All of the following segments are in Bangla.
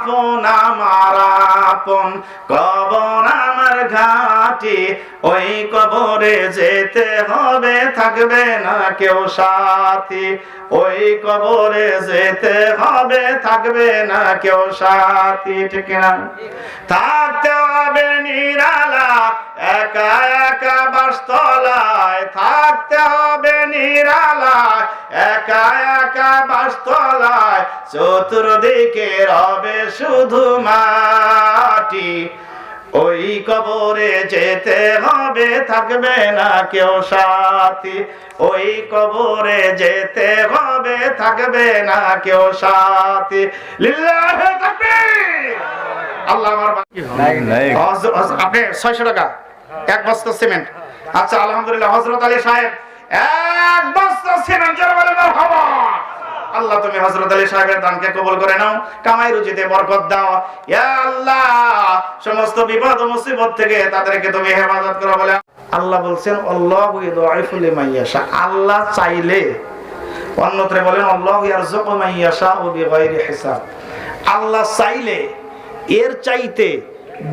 আপন আমার আপন, কবর আমার ঘাটি, ওই কবরে যেতে হবে, থাকবে না কেউ সাথী। ওই কবরে যেতে হবে, থাকবে না কেউ সাথী, ঠিক না থাকতে হবে নিরালা একা একা বাসতলায় থাকতে হবে নিরালা একা একা বাসতলায় চতুর্দিকে রবে শুধু মাটি। ওই কবরে যেতে হবে থাকবে না কেউ সাথী। ওই কবরে যেতে হবে থাকবে না কেউ সাথী। লিল্লাহে তাকবীর! আল্লাহ আমার আপনি ছয়শো টাকা। এক বস্তা সিমেন্ট। আচ্ছা আলহামদুলিল্লাহ হজরত আলী সাহেব, এক বস্তা সিমেন্ট, জোরে বলে মারহাবা আল্লাহ, তুমি হজরত আলী সাহেবের দানকে কবুল করে নাও, কামাই রুজিতে বরকত দাও। আল্লাহ, সমস্ত বিপদ ও মুসিবত থেকে তাদেরকে তুমি হেফাজত করো বলে আল্লাহ বলছেন, আল্লাহু আল্লাহ চাইলে, অন্যত্রে বলেন, আল্লাহু ইয়ারযুকু মান ইয়াশাউ বিগাইরি হিসাব। আল্লাহ চাইলে, এর চাইতে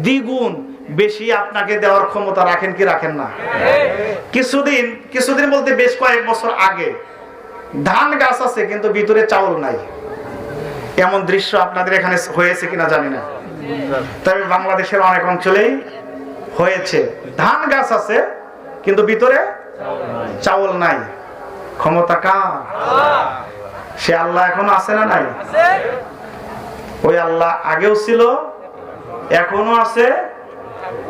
দ্বিগুণ বেশি আপনাকে দেওয়ার ক্ষমতা রাখেন কি রাখেন না? কিছুদিন কিছুদিন বলতে বেশ কয়েক বছর আগে ধান গাছ আছে কিন্তু ভিতরে চাউল নাই। এমন দৃশ্য আপনাদের এখানে হয়েছে কিনা জানি না। তবে বাংলাদেশের অনেক অঞ্চলেই হয়েছে। ধান গাছ আছে কিন্তু ভিতরে চাউল নাই। ক্ষমতা কার? সে আল্লাহ এখন আছে না নাই? ওই আল্লাহ আগেও ছিল এখনও আছে।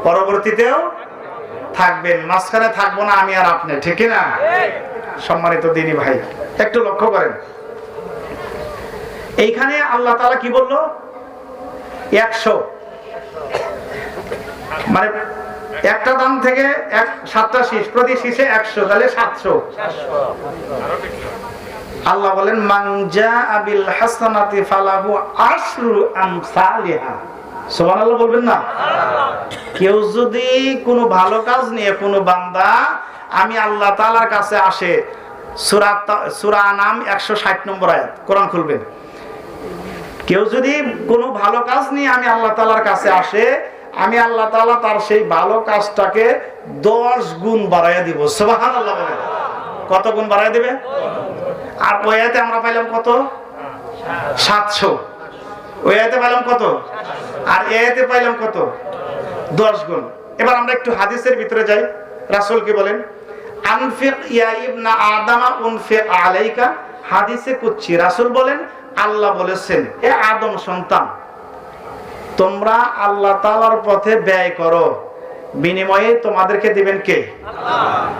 পরবর্তীতেও থাকবেন। মাঝখানে থাকব না, আমি আর আপনি, ঠিক না? সম্মানিত দিনী ভাই, একটু লক্ষ্য করেন। এইখানে আল্লাহ তালা কি বলল? একশো। মানে একটা দাম থেকে সাতটা শীষ, প্রতি শীষে একশো, তাহলে সাতশো। আল্লাহ বলেন মাংজা আবিল হাসানাতি ফালাহু আশরু আমসালিহা। বলবেন না? কেউ যদি কোনো ভালো কাজ নিয়ে কোনো বান্দা আমি আল্লাহ তাআলার কাছে আসে নাম 160 নম্বর আয়াত, কোরআন খুলবেন। কেউ যদি কোনো ভালো কাজ নিয়ে আমি আল্লাহ তাআলার কাছে আসে, আমি আল্লাহ তাআলা তার সেই ভালো কাজটাকে 10 গুণ বাড়াইয়া দিব। সুবহানাল্লাহ বলেন। কত গুণ বাড়াইয়া দিবে? আর ওয়াতে আমরা পাইলাম কত? সাতশো। পাইলাম কত? আর পাইলাম কত? দশ গুণ। এবার আমরা একটু হাদিসের ভিতরে যাই। বলেন, আল্লাহ বলেছেন, এ আদম সন্তান, তোমরা আল্লাহ তাআলার পথে ব্যয় করো। বিনিময়ে তোমাদেরকে দিবেন কে?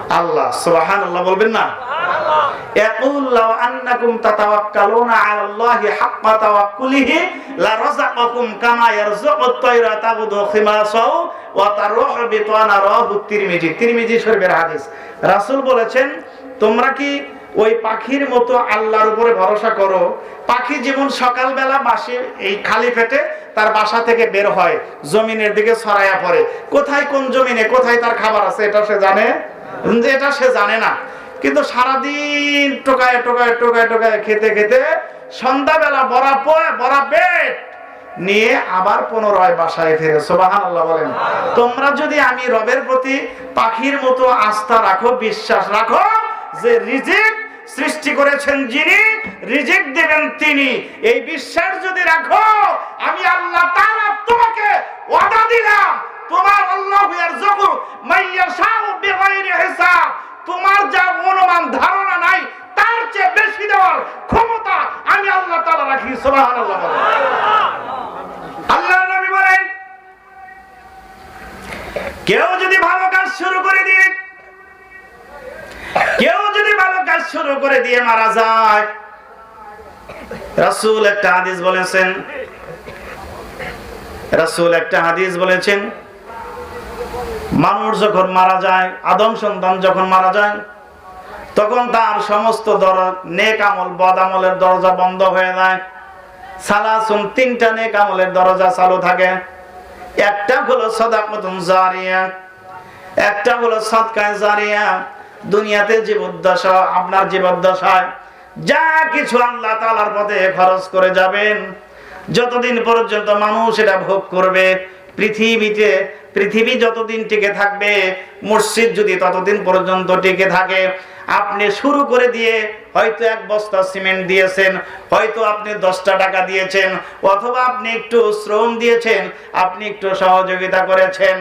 আল্লাহ। সুবহানাল্লাহ বলবেন না? يقول لو أنكم تتوكلون على الله حق توكله لرزقكم كما يرزق الطير تغدو خماصا وتروح بطانا رواه الترمذي তিরমিজি শরীফের হাদিস রাসূল বলেছেন তোমরা কি ওই পাখির মতো আল্লাহর উপরে ভরসা করো পাখি যেমন সকালবেলা বাসে এই খালি পেটে তার বাসা থেকে বের হয় জমিনের দিকে ছড়াইয়া পড়ে কোথায় কোন জমিনে কোথায় তার খাবার আছে এটা সে জানে যে এটা সে জানে না কিন্তু সারাদিন টোকায় টোকায় টোকায় টোকায় খেতে খেতে সন্ধ্যাবেলা বড়া পয়, বড়া পেট নিয়ে আবার পুনরায় বাসায় ফিরে। সোবাহান বলেন। তোমরা যদি আমি রবের প্রতি পাখির মতো আস্থা রাখো, বিশ্বাস রাখো যে রিজিক সৃষ্টি করেছেন যিনি, রিজিক দেবেন তিনি, এই বিশ্বাস যদি রাখো, আমি আল্লাহ তাআলা তোমাকে ওয়াদা দিলাম। তোমার আল্লাহ ইয়ারযুকু মাইয়াশাউ বিগাইরি হিসাব। তোমার যা অনুমান, ধারণা নাই, তার চেয়ে বেশি দেওয়ার ক্ষমতা আমি আল্লাহ তাআলা রাখি আল্লাহ নবী বলেন, কেউ যদি ভালো কাজ শুরু করে দিয়ে, কেউ যদি ভালো কাজ শুরু করে দিয়ে মারা যায়, রাসূল একটা হাদিস বলেছেন, রাসূল একটা হাদিস বলেছেন মানুষ যখন মারা যায়, আদম সন্তান যখন মারা যায়, তখন তার সমস্ত দর, নেক আমল, বদ আমলের দরজা বন্ধ হয়ে যায়। সালাসুন তিনটা নেক আমলের দরজা চালু থাকে। একটা হলো সদাকতুন জারিয়া, একটা হলো সদকায় জারিয়া। দুনিয়াতে জীবদ্দশা আপনার জীবদ্দশায় যা কিছু আল্লাহ তাআলার পথে খরচ করে যাবেন। যতদিন পর্যন্ত মানুষ এটা ভোগ করবে পৃথিবীতে পৃথিবী যতদিন টিকে থাকবে, মসজিদ যদি ততদিন পর্যন্ত টিকে থাকে, আপনি শুরু করে দিয়ে হয়তো এক বস্তা সিমেন্ট দিয়েছেন, হয়তো আপনি দশটা টাকা দিয়েছেন, অথবা আপনি একটু শ্রম দিয়েছেন, আপনি একটু সহযোগিতা করেছেন।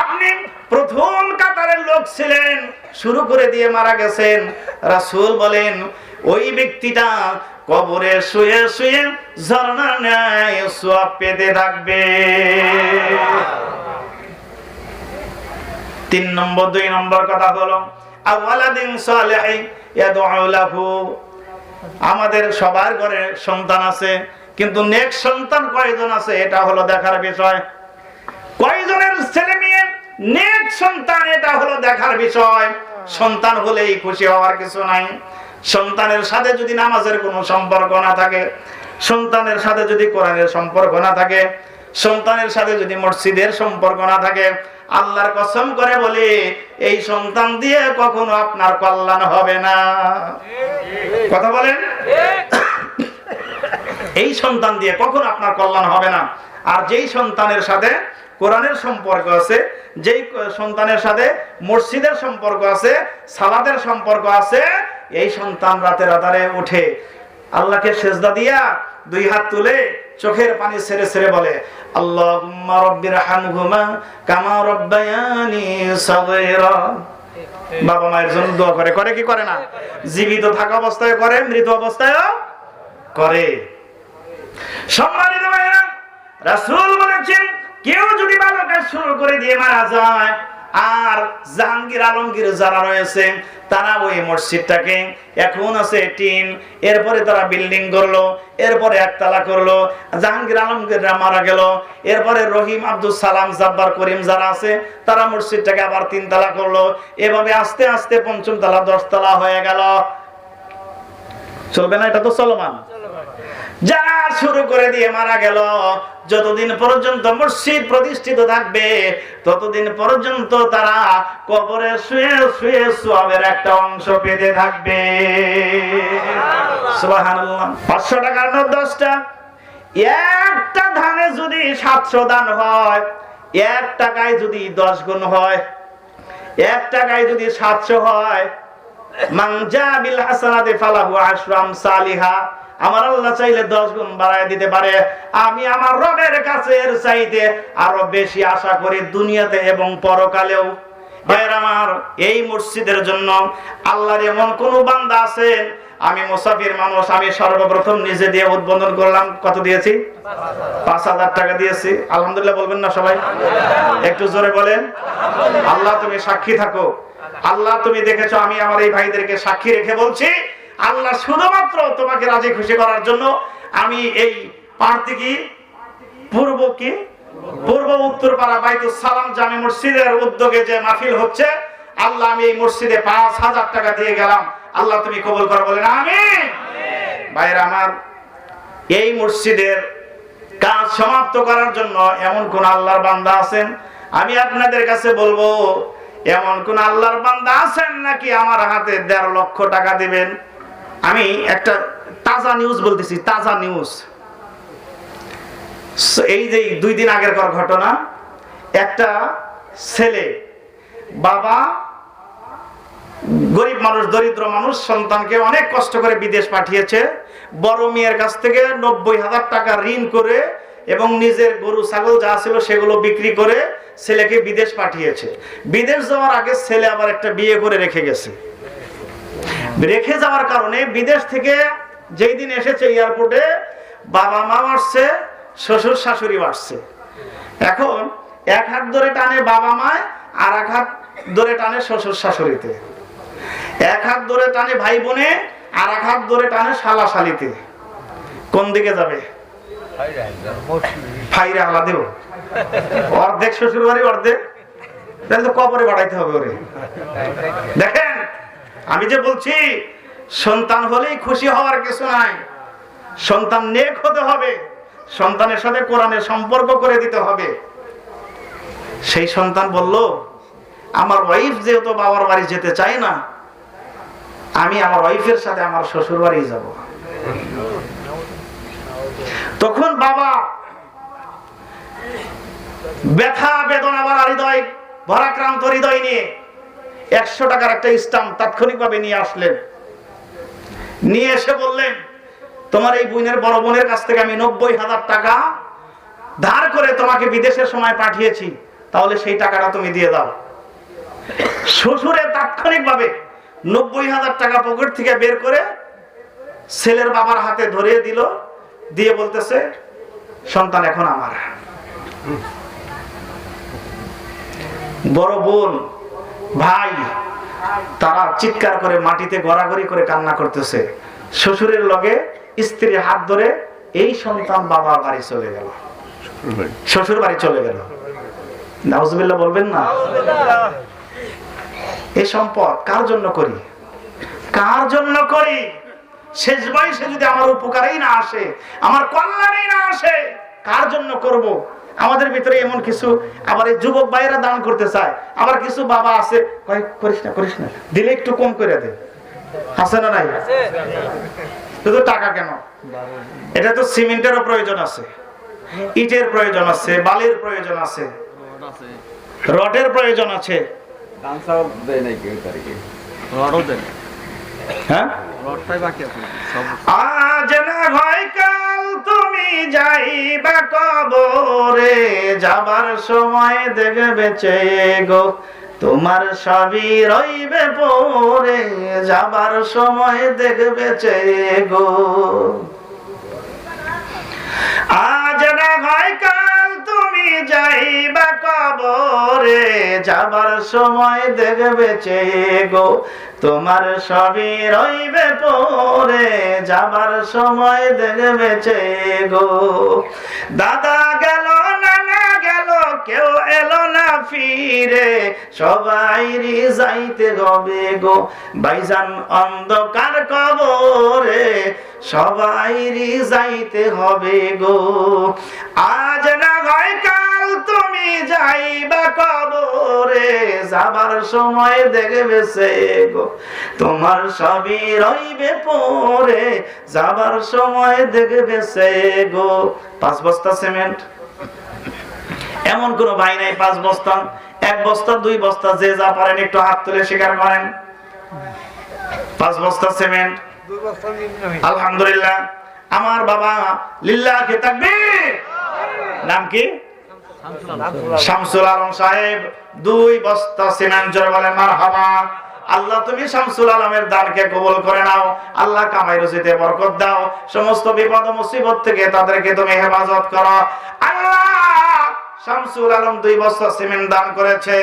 আপনি প্রথম কাতারের লোক ছিলেন, শুরু করে দিয়ে মারা গেছেন। রাসূল বলেন, ওই ব্যক্তিটা কবরে শুয়ে শুয়ে ঝর্ণা ন্যায় সোয়াব পেতে থাকবে। তিন নম্বর, দুই নম্বর কথা হলো আমাদের সবার ঘরে সন্তান আছে, কিন্তু সন্তান কয়জন আছে, এটা হলো দেখার বিষয়। কয়জনের ছেলে মেয়ে সন্তান, এটা হলো দেখার বিষয়। সন্তান হলেই খুশি হওয়ার কিছু নাই। সন্তানের সাথে যদি নামাজের কোনো সম্পর্ক না থাকে, সন্তানের সাথে যদি কোরআনের সম্পর্ক না থাকে, সন্তানের সাথে যদি মসজিদের সম্পর্ক না থাকে, আল্লাহর কসম করে বলি, এই সন্তান দিয়ে কখনো আপনার কল্যাণ হবে না। কথা বলেন? এই সন্তান দিয়ে কখনো আপনার কল্যাণ হবে না। আর যেই সন্তানের সাথে কোরআনের সম্পর্ক আছে, যেই সন্তানের সাথে মসজিদের সম্পর্ক আছে সালাদের সম্পর্ক আছে এই সন্তান রাতের আধারে উঠে আল্লাহকে সেজদা দিয়া দুই হাত তুলে চোখের পানি ছেড়ে ছেড়ে বলে, আল্লাহুম্মা রাব্বির হামহুমা কামা বাবা মায়ের জন্য দোয়া করে। করে কি করে না? জীবিত থাকা অবস্থায় করে, মৃত অবস্থায়ও করে। সম্মানিত ভাইরা রাসূল বলেছেন, কেউ যদি ভালো কাজ শুরু করে দিয়ে মারা যায় আর জাহাঙ্গীর আলমগীর যারা রয়েছে, তারা ওই মসজিদটাকে এখন আছে টিন। এরপরে তারা বিল্ডিং করল, এরপরে একতলা করল। জাহাঙ্গীর আলমগীররা মারা গেল। এরপরে রহিম আব্দুল সালাম, জাব্বার করিম যারা আছে, তারা মসজিদটাকে আবার তিনতলা করল। এভাবে আস্তে আস্তে পঞ্চম তলা দশতলা হয়ে গেল। চলবে না? এটা তো চলমান। যারা শুরু করে দিয়ে মারা গেল। যতদিন পর্যন্ত মসজিদ প্রতিষ্ঠিত থাকবে, ততদিন পর্যন্ত তারা কবরে শুয়ে শুয়ে সবের একটা অংশ পেতে থাকবে। পাঁচশো টাকার নোট দশটা। একটা ধানে যদি সাতশো দান হয়, এক টাকায় যদি দশ গুণ হয়, এক টাকায় যদি সাতশো হয়, মাংজা বিল হাসানাতে ফালাহু আশরাম সালিহা। আমার আল্লাহ চাইলে দশ গুণ বাড়ায় দিতে পারে। আমি আমার রবের কাছে এর চাইতে আরও বেশি আশা করি দুনিয়াতে এবং পরকালেও। ভাইয়ের আমার, এই মসজিদের জন্য আল্লাহর এমন কোন বান্দা আছেন? আমি মুসাফির মানুষ, আমি সর্বপ্রথম নিজে দিয়ে উদ্বোধন করলাম। কত দিয়েছি? পাঁচ হাজার টাকা দিয়েছি। আলহামদুলিল্লাহ বলবেন না সবাই? একটু জোরে বলেন। আল্লাহ তুমি সাক্ষী থাকো। আল্লাহ তুমি দেখেছ, আমি আমার এই ভাইদেরকে সাক্ষী রেখে বলছি আল্লাহ শুধুমাত্র তোমাকে রাজি খুশি করার জন্য আমি এই পার্টি কি? পূর্ব কি? পূর্ব উত্তর পাড়া বাইতুল সালাম জামে মসজিদের উদ্যোগে যে মাহফিল হচ্ছে, আল্লাহ আমি এই মসজিদে পাঁচ হাজার টাকা দিয়ে গেলাম। আল্লাহ তুমি কবুল করো বলেন আমি ভাইরা আমার, এই মসজিদের কাজ সমাপ্ত করার জন্য এমন কোন আল্লাহর বান্দা আছেন? আমি আপনাদের কাছে বলব, এমন কোন আল্লাহর বান্দা আছেন নাকি আমার হাতে দেড় লক্ষ টাকা দিবেন? আমি একটা তাজা নিউজ বলতেছি, তাজা নিউজ এই যে দুই দিন আগের ঘটনা, একটা ছেলে, বাবা, গরিব মানুষ, দরিদ্র মানুষ, সন্তানকে অনেক কষ্ট করে বিদেশ পাঠিয়েছে। বড় মেয়ের কাছ থেকে নব্বই হাজার টাকা ঋণ করে এবং নিজের গরু, ছাগল যা ছিল সেগুলো বিক্রি করে ছেলেকে বিদেশ পাঠিয়েছে। বিদেশ যাওয়ার আগে ছেলে আবার একটা বিয়ে করে রেখে গেছে। রেখে যাওয়ার কারণে বিদেশ থেকে যেই দিন এসেছে এয়ারপোর্টে, বাবা মা আসছে, শ্বশুর শাশুড়ি আসছে। এখন এক হাত ধরে টানে বাবা মায় আর এক হাত ধরে টানে শ্বশুর শাশুড়িতে। এক হাত ধরে টানে ভাই বোনে, আর এক হাত ধরে টানে শালা শালিতে। কোন দিকে যাবে? ফাইরে আলা দেব। অর্ধেক শ্বশুর বাড়ি অর্ধেক। তাহলে তো কবরে বাড়াইতে হবে ওরে। দেখেন? আমি যে বলছি, সন্তান হলেই খুশি হওয়ার কিছু নাই। সন্তান নেক হতে হবে, সন্তানের সাথে কোরআনের সম্পর্ক করে দিতে হবে। সেই সন্তান বলল, আমার ওয়াইফ যেহেতু বাবার বাড়ি যেতে চায় না, আমি আমার ওয়াইফের সাথে আমার শ্বশুর বাড়ি যাব। তখন বাবা ব্যথা, বেদনা ভরা হৃদয় ভরাক্রান্ত হৃদয় নিয়ে একশো টাকার একটা স্টাম্প তাৎক্ষণিকভাবে নিয়ে আসলেন। নিয়ে এসে বললেন, তোমার এই বোনের বড় বোনের কাছ থেকে আমি নব্বই হাজার টাকা ধার করে তোমাকে বিদেশের সময় পাঠিয়েছি। তাহলে সেই টাকাটা তুমি দিয়ে দাও। শ্বশুরে তাৎক্ষণিকভাবে নব্বই হাজার টাকা পকেট থেকে বের করে ছেলের বাবার হাতে ধরিয়ে দিল, দিয়ে বলতেছে, সন্তান এখন আমার। বড় বোন ভাই, তারা চিৎকার করে মাটিতে গড়াগড়ি করে কান্না করতেছে। শ্বশুরের লগে স্ত্রী হাত ধরে এই সন্তান বাবার বাড়ি চলে গেল। শ্বশুর বাড়ি চলে গেল। বলবেন না? সম্পদ কার জন্য করি? কার জন্য করি? শেষ বয়সে যদি আমার উপকারেই না আসে, আমার কল্যাণেই না আসে, কার জন্য করব। আমাদের ভিতরে এমন কিছু আবার এই যুবক ভাইয়েরা দান করতে চায়। আবার কিছু বাবা আছে কয়, করিস না করিস না। দিলে একটু কম করে দে। আছে না নাই? শুধু টাকা কেন? এটা তো সিমেন্টেরও প্রয়োজন আছে। ইটের প্রয়োজন আছে বালির প্রয়োজন আছে। রডের প্রয়োজন আছে। হ্যাঁ? রডটাই বাকি আছে। সব আজ না হয় কাল তুমি যাইবা কবরে, যাবার সময় দেখে চেয়ে গো তোমার সবই রইবে পরে, যাবার সময় দেখে চেয়ে গো আজ না হয় যাইবা কবরে, যাবার সময় দেখবে চেয়ে গো তোমার সবই রইবে পরে, যাবার সময় দেখবে চেয়ে গো দাদা গেল গেল কেউ এলো না ফিরে। সবাই যাইতে হবে গো বাইজান অন্ধকার কবরে। সবাই যাইতে হবে গো। আজ না হয় কাল তুমি যাইবা কবরে। যাবার সময় দেখবে সে গো, তোমার সবই রইবে পরে। যাবার সময় দেখবে সে গো। পাঁচ বস্তা সিমেন্ট। এমন কোন ভাই নাই, পাঁচ বস্তা, এক বস্তা, দুই বস্তা, যে যা পারেন একটু হাত তুলে স্বীকার করেন। পাঁচ বস্তা সিমেন্ট। আলহামদুলিল্লাহ, আমার বাবা লিল্লাহকে তাকবীর। নাম কি? শামসুল আলম সাহেব, দুই বস্তা সিমেন্ট আল্লাহ তুমি শামসুল আলমের দানকে কবুল করে নাও, আল্লাহ কামাই বরকত দাও। সমস্ত বিপদ মুসিবত থেকে তাদেরকে তুমি হেফাজত করো। শামসুল আলম দুই বস্তা সিমেন্ট দান করেছে।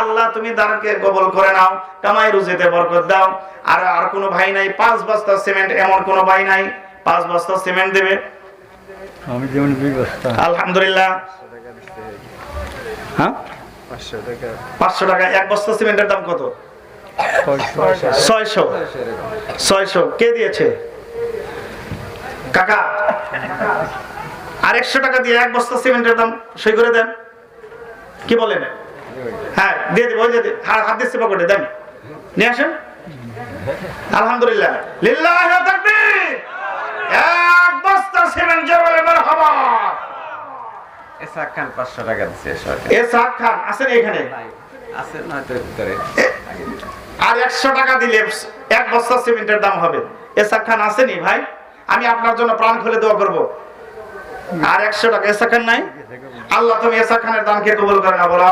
আল্লাহ তুমি দানকে কবুল করে নাও কামাই রুজিতে বরকত দাও। আর আর কোনো ভাই নাই পাঁচ বস্তা সিমেন্ট এমন কোনো ভাই নাই পাঁচ বস্তা সিমেন্ট দেবে। আমি যেমন দুই বস্তা। আলহামদুলিল্লাহ। হ্যাঁ? পাঁচশো টাকা। এক বস্তা সিমেন্টের দাম কত? ছয়শো। ছয়শো। কে দিয়েছে? কাকা? আর একশো টাকা দিয়ে এক বস্তা সিমেন্টের দাম সই করে দেন। কি বলেন? হ্যাঁ দিয়ে দেবো ওই যে হাত হাত দিচ্ছে পকেটে দেন। নিয়ে আসেন। আলহামদুলিল্লাহ। লিল্লাহ এক বস্তা সিমেন্ট জবালে মারহাবা। এসাক খান পাঁচশো টাকা দিচ্ছে সরকার। এ সাক খান আছেন এখানে? আছে নয়তো ভিতরে। আর একশো টাকা দিলে এক বস্তা সিমেন্টের দাম হবে। এসাক খান আসেনি ভাই? আমি আপনার জন্য প্রাণ খুলে দোয়া করব। আর একশো টাকা এসাক খান নাই? আল্লাহ তুমি এসাক খানের দানকে কবুল করে না বলো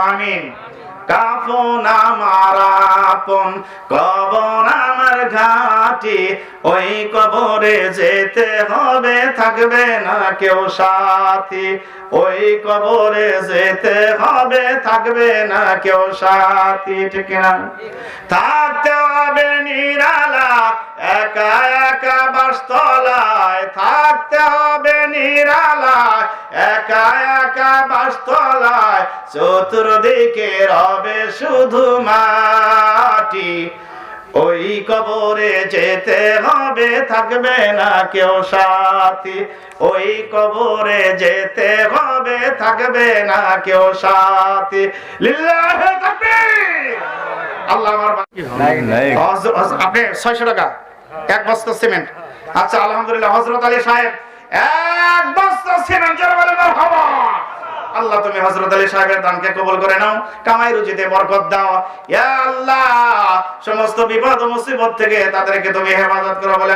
কাফন আমার আপন আমার ঘাটি, ওই কবরে যেতে হবে, থাকবে না কেউ সাথী। ওই কবরে যেতে হবে, থাকবে না কেউ সাথী, ঠিক না থাকতে হবে নিরালা একা একা বাসতলায় থাকতে হবে নিরালা একা একা বাসতলায় চতুর্দিকে রবে শুধু মাটি। ওই কবরে যেতে হবে থাকবে না কেউ সাথী। ওই কবরে যেতে হবে থাকবে না কেউ সাথী। লিল্লাহে আপনি ছয়শো টাকা। এক বস্তা সিমেন্ট। আচ্ছা আলহামদুলিল্লাহ হজরত আলী সাহেব, এক বস্তা সিমেন্ট বলে আল্লাহ, তুমি হজরত আলী সাহেবের দানকে কবল করে নাও, কামাই রুজিতে বরকত দাও। ইয়া আল্লাহ, সমস্ত বিপদ ও মুসিবত থেকে তাদেরকে তুমি হেফাজত করো বলে